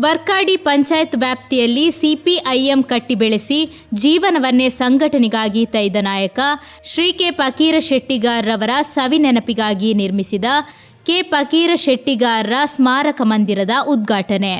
ವರ್ಕಾಡಿ ಪಂಚಾಯತ್ ವ್ಯಾಪ್ತಿಯಲ್ಲಿ ಸಿಪಿಐಎಂ ಕಟ್ಟಿ ಬೆಳೆಸಿ ಜೀವನವನ್ನೇ ಸಂಘಟನೆಗಾಗಿ ತೈದ ನಾಯಕ ಶ್ರೀ ಕೆ ಪಕೀರ ಶೆಟ್ಟಿಗಾರ್ರವರ ಸವಿನೆನಪಿಗಾಗಿ ನಿರ್ಮಿಸಿದ ಕೆ ಪಕೀರ ಶೆಟ್ಟಿಗಾರ್ರ ಸ್ಮಾರಕ ಮಂದಿರದ ಉದ್ಘಾಟನೆ.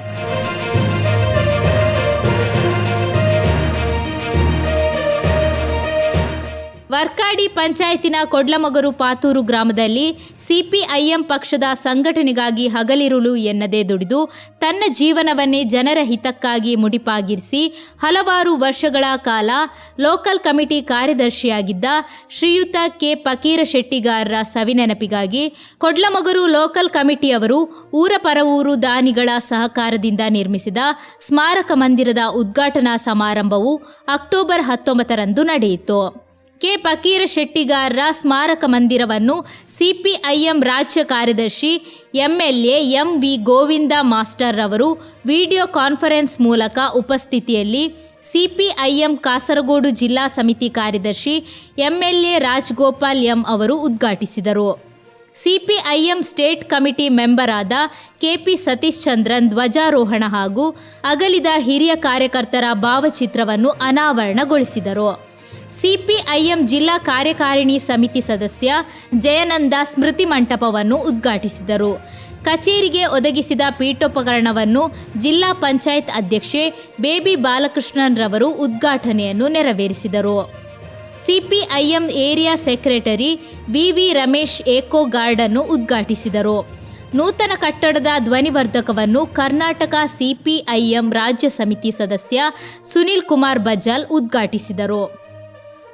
ವರ್ಕಾಡಿ ಪಂಚಾಯತಿನ ಕೊಡ್ಲಮಗರು ಪಾತೂರು ಗ್ರಾಮದಲ್ಲಿ ಸಿಪಿಐಎಂ ಪಕ್ಷದ ಸಂಘಟನೆಗಾಗಿ ಹಗಲಿರುಳು ಎನ್ನದೇ ದುಡಿದು ತನ್ನ ಜೀವನವನ್ನೇ ಜನರ ಹಿತಕ್ಕಾಗಿ ಮುಡಿಪಾಗಿರಿಸಿ ಹಲವಾರು ವರ್ಷಗಳ ಕಾಲ ಲೋಕಲ್ ಕಮಿಟಿ ಕಾರ್ಯದರ್ಶಿಯಾಗಿದ್ದ ಶ್ರೀಯುತ ಕೆ ಪಕೀರ ಶೆಟ್ಟಿಗಾರರ ಸವಿನೆನಪಿಗಾಗಿ ಕೊಡ್ಲಮಗರು ಲೋಕಲ್ ಕಮಿಟಿಯವರು ಊರ ಪರವೂರು ದಾನಿಗಳ ಸಹಕಾರದಿಂದ ನಿರ್ಮಿಸಿದ ಸ್ಮಾರಕ ಮಂದಿರದ ಉದ್ಘಾಟನಾ ಸಮಾರಂಭವು ಅಕ್ಟೋಬರ್ ಹತ್ತೊಂಬತ್ತರಂದು ನಡೆಯಿತು. ಕೆ ಫಕೀರ ಶೆಟ್ಟಿಗಾರರ ಸ್ಮಾರಕ ಮಂದಿರವನ್ನು ಸಿಪಿಐಎಂ ರಾಜ್ಯ ಕಾರ್ಯದರ್ಶಿ MLA M V Govinda master ರವರು ವಿಡಿಯೋ ಕಾನ್ಫರೆನ್ಸ್ ಮೂಲಕ ಉಪಸ್ಥಿತಿಯಲ್ಲಿ ಸಿಪಿಐಎಂ ಕಾಸರಗೋಡು ಜಿಲ್ಲಾ ಸಮಿತಿ ಕಾರ್ಯದರ್ಶಿ ಎಂಎಲ್ಎ ರಾಜ್ಗೋಪಾಲ್ ಎಂ ಅವರು ಉದ್ಘಾಟಿಸಿದರು. ಸಿಪಿಐಎಂ ಸ್ಟೇಟ್ ಕಮಿಟಿ ಮೆಂಬರಾದ ಕೆಪಿ ಸತೀಶ್ ಚಂದ್ರನ್ ಧ್ವಜಾರೋಹಣ ಹಾಗೂ ಅಗಲಿದ ಹಿರಿಯ ಕಾರ್ಯಕರ್ತರ ಭಾವಚಿತ್ರವನ್ನು ಅನಾವರಣಗೊಳಿಸಿದರು. ಸಿಪಿಐಎಂ ಜಿಲ್ಲಾ ಕಾರ್ಯಕಾರಿಣಿ ಸಮಿತಿ ಸದಸ್ಯ ಜಯನಂದ ಸ್ಮೃತಿ ಮಂಟಪವನ್ನು ಉದ್ಘಾಟಿಸಿದರು. ಕಚೇರಿಗೆ ಒದಗಿಸಿದ ಪೀಠೋಪಕರಣವನ್ನು ಜಿಲ್ಲಾ ಪಂಚಾಯತ್ ಅಧ್ಯಕ್ಷೆ ಬೇಬಿ ಬಾಲಕೃಷ್ಣನ್ ರವರು ಉದ್ಘಾಟನೆಯನ್ನು ನೆರವೇರಿಸಿದರು. ಸಿಪಿಐಎಂ ಏರಿಯಾ ಸೆಕ್ರೆಟರಿ ವಿವಿ ರಮೇಶ್ ಏಕೋ ಗಾರ್ಡನ್ನು ಉದ್ಘಾಟಿಸಿದರು. ನೂತನ ಕಟ್ಟಡದ ಧ್ವನಿವರ್ಧಕವನ್ನು ಕರ್ನಾಟಕ ಸಿಪಿಐಎಂ ರಾಜ್ಯ ಸಮಿತಿ ಸದಸ್ಯ ಸುನಿಲ್ ಕುಮಾರ್ ಬಜಾಲ್ ಉದ್ಘಾಟಿಸಿದರು.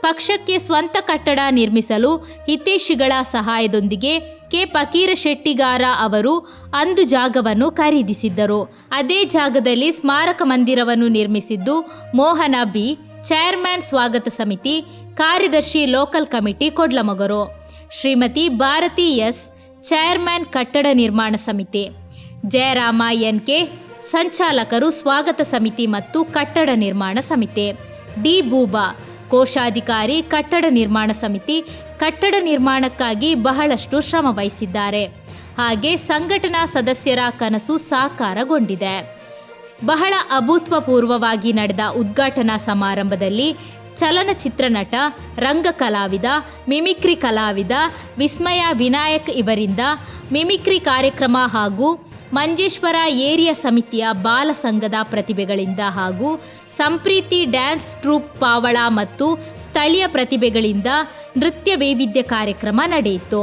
ಪಕ್ಷಕ್ಕೆ ಸ್ವಂತ ಕಟ್ಟಡ ನಿರ್ಮಿಸಲು ಹಿತೇಶಿಗಳ ಸಹಾಯದೊಂದಿಗೆ ಕೆ. ಪಕೀರ ಶೆಟ್ಟಿಗಾರ ಅವರು ಅಂದು ಜಾಗವನ್ನು ಖರೀದಿಸಿದ್ದರು. ಅದೇ ಜಾಗದಲ್ಲಿ ಸ್ಮಾರಕ ಮಂದಿರವನ್ನು ನಿರ್ಮಿಸಿದ್ದು ಮೋಹನ ಬಿ, ಚೇರ್ಮನ್ ಸ್ವಾಗತ ಸಮಿತಿ, ಕಾರ್ಯದರ್ಶಿ ಲೋಕಲ್ ಕಮಿಟಿ ಕೊಡ್ಲಮಗರು. ಶ್ರೀಮತಿ ಭಾರತಿ ಎಸ್, ಚೇರ್ಮನ್ ಕಟ್ಟಡ ನಿರ್ಮಾಣ ಸಮಿತಿ. ಜಯರಾಮ ಎನ್ ಕೆ, ಸಂಚಾಲಕರು ಸ್ವಾಗತ ಸಮಿತಿ ಮತ್ತು ಕಟ್ಟಡ ನಿರ್ಮಾಣ ಸಮಿತಿ. ಡಿ. ಬೂಬಾ ಕೋಶಾಧಿಕಾರಿ, ಕಟ್ಟಡ ನಿರ್ಮಾಣ ಸಮಿತಿ, ಕಟ್ಟಡ ನಿರ್ಮಾಣಕ್ಕಾಗಿ ಬಹಳಷ್ಟು ಶ್ರಮ ವಹಿಸಿದ್ದಾರೆ. ಹಾಗೆ ಸಂಘಟನಾ ಸದಸ್ಯರ ಕನಸು ಸಾಕಾರಗೊಂಡಿದೆ. ಬಹಳ ಅಭೂತ್ವಪೂರ್ವವಾಗಿ ನಡೆದ ಉದ್ಘಾಟನಾ ಸಮಾರಂಭದಲ್ಲಿ ಚಲನಚಿತ್ರ ನಟ ರಂಗ ಕಲಾವಿದ, ಮಿಮಿಕ್ರಿ ಕಲಾವಿದ, ವಿಸ್ಮಯ ವಿನಾಯಕ್ ಇವರಿಂದ ಮಿಮಿಕ್ರಿ ಕಾರ್ಯಕ್ರಮ ಹಾಗೂ ಮಂಜೇಶ್ವರ ಏರಿಯಾ ಸಮಿತಿಯ ಬಾಲ ಸಂಘದ ಪ್ರತಿಭೆಗಳಿಂದ ಹಾಗೂ ಸಂಪ್ರೀತಿ ಡ್ಯಾನ್ಸ್ ಟ್ರೂಪ್ ಪಾವಳ ಮತ್ತು ಸ್ಥಳೀಯ ಪ್ರತಿಭೆಗಳಿಂದ ನೃತ್ಯ ವೈವಿಧ್ಯ ಕಾರ್ಯಕ್ರಮ ನಡೆಯಿತು.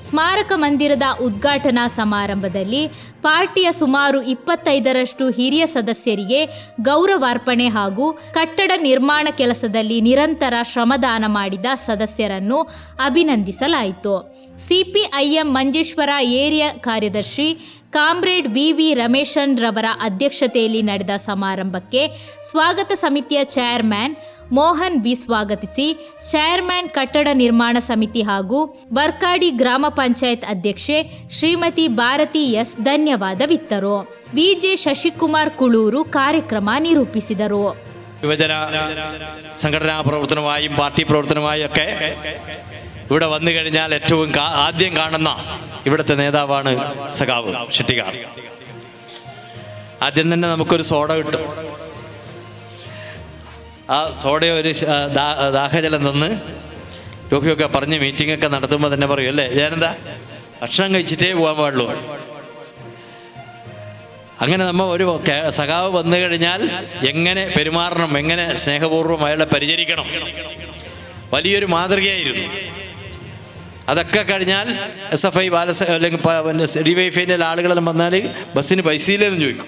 ಸ್ಮಾರಕ ಮಂದಿರದ ಉದ್ಘಾಟನಾ ಸಮಾರಂಭದಲ್ಲಿ ಪಾರ್ಟಿಯ ಸುಮಾರು ಇಪ್ಪತ್ತೈದರಷ್ಟು ಹಿರಿಯ ಸದಸ್ಯರಿಗೆ ಗೌರವಾರ್ಪಣೆ ಹಾಗೂ ಕಟ್ಟಡ ನಿರ್ಮಾಣ ಕೆಲಸದಲ್ಲಿ ನಿರಂತರ ಶ್ರಮದಾನ ಮಾಡಿದ ಸದಸ್ಯರನ್ನು ಅಭಿನಂದಿಸಲಾಯಿತು. ಸಿಪಿಐಎಂ ಮಂಜೇಶ್ವರ ಏರಿಯಾ ಕಾರ್ಯದರ್ಶಿ ಕಾಮ್ರೇಡ್ ವಿ ವಿ ರಮೇಶನ್ ರವರ ಅಧ್ಯಕ್ಷತೆಯಲ್ಲಿ ನಡೆದ ಸಮಾರಂಭಕ್ಕೆ ಸ್ವಾಗತ ಸಮಿತಿಯ ಚೇರ್ಮನ್ ಮೋಹನ್ ಬಿ ಸ್ವಾಗತಿಸಿ ಚೇರ್ಮನ್ ಕಟ್ಟಡ ನಿರ್ಮಾಣ ಸಮಿತಿ ಹಾಗೂ ವರ್ಕಾಡಿ ಗ್ರಾಮ ಪಂಚಾಯತ್ ಅಧ್ಯಕ್ಷೆ ಶ್ರೀಮತಿ ಭಾರತಿ ಎಸ್ ಧನ್ಯವಾದವಿತ್ತರು ವಿಜೆ ಶಶಿಕುಮಾರ್ ಕುಳೂರು ಕಾರ್ಯಕ್ರಮ ನಿರೂಪಿಸಿದರು യുവജന സംഘടനാ പ്രവർത്തനമായും പാർട്ടി പ്രവർത്തനമായും ഒക്കെ ഇവിടെ വന്നു കഴിഞ്ഞാൽ ഏറ്റവും കാ- ആദ്യം കാണുന്ന ഇവിടുത്തെ നേതാവാണ് സഖാവ് ഷെട്ടികാർ ആദ്യം തന്നെ നമുക്കൊരു സോഡ കിട്ടും ആ സോഡ ഒരു ദാഹജലം തന്ന് രോഗിയൊക്കെ പറഞ്ഞ് മീറ്റിംഗൊക്കെ നടത്തുമ്പോൾ തന്നെ പറയും അല്ലേ ഞാനെന്താ? ഭക്ഷണം കഴിച്ചിട്ടേ പോകാൻ പാടുള്ളൂ. അങ്ങനെ നമ്മൾ ഒരു സഖാവ് വന്നു കഴിഞ്ഞാൽ എങ്ങനെ പെരുമാറണം എങ്ങനെ സ്നേഹപൂർവം അയാളെ പരിചരിക്കണം? വലിയൊരു മാതൃകയായിരുന്നു. അതൊക്കെ കഴിഞ്ഞാൽ എസ് എഫ് ഐ ബാലസ അല്ലെങ്കിൽ ഡി വൈ ആളുകളെല്ലാം വന്നാൽ ബസ്സിന് പൈസയില്ലെന്ന് ചോദിക്കും.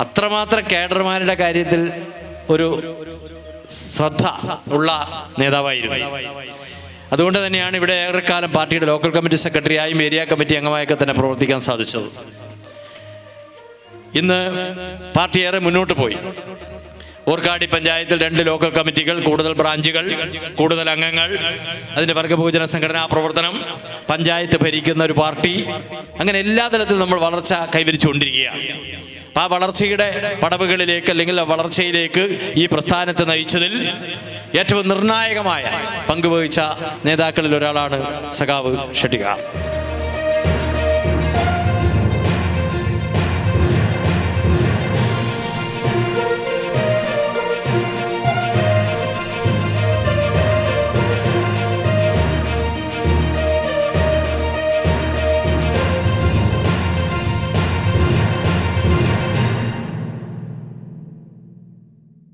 അത്രമാത്രം കേഡർമാരുടെ കാര്യത്തിൽ ഒരു ശ്രദ്ധ ഉള്ള നേതാവായിരുന്നു. അതുകൊണ്ട് തന്നെയാണ് ഇവിടെ ഏറെക്കാലം പാർട്ടിയുടെ ലോക്കൽ കമ്മിറ്റി സെക്രട്ടറിയായും ഏരിയ കമ്മിറ്റി അംഗമായൊക്കെ തന്നെ പ്രവർത്തിക്കാൻ സാധിച്ചത്. ഇന്ന് പാർട്ടി ഏറെ മുന്നോട്ട് പോയി. ഓർക്കാടി പഞ്ചായത്തിൽ രണ്ട് ലോക്കൽ കമ്മിറ്റികൾ കൂടുതൽ ബ്രാഞ്ചുകൾ കൂടുതൽ അംഗങ്ങൾ അതിന്റെ വർഗഭൂജന സംഘടനാ പ്രവർത്തനം പഞ്ചായത്ത് ഭരിക്കുന്ന ഒരു പാർട്ടി അങ്ങനെ എല്ലാ തലത്തിലും നമ്മൾ വളർച്ച കൈവരിച്ചുകൊണ്ടിരിക്കുകയാണ്. ആ വളർച്ചയുടെ പടവുകളിലേക്ക് അല്ലെങ്കിൽ ആ വളർച്ചയിലേക്ക് ഈ പ്രസ്ഥാനത്തെ നയിച്ചതിൽ ഏറ്റവും നിർണായകമായ പങ്കുവഹിച്ച നേതാക്കളിൽ ഒരാളാണ് സഖാവ് ഷെട്ടിക.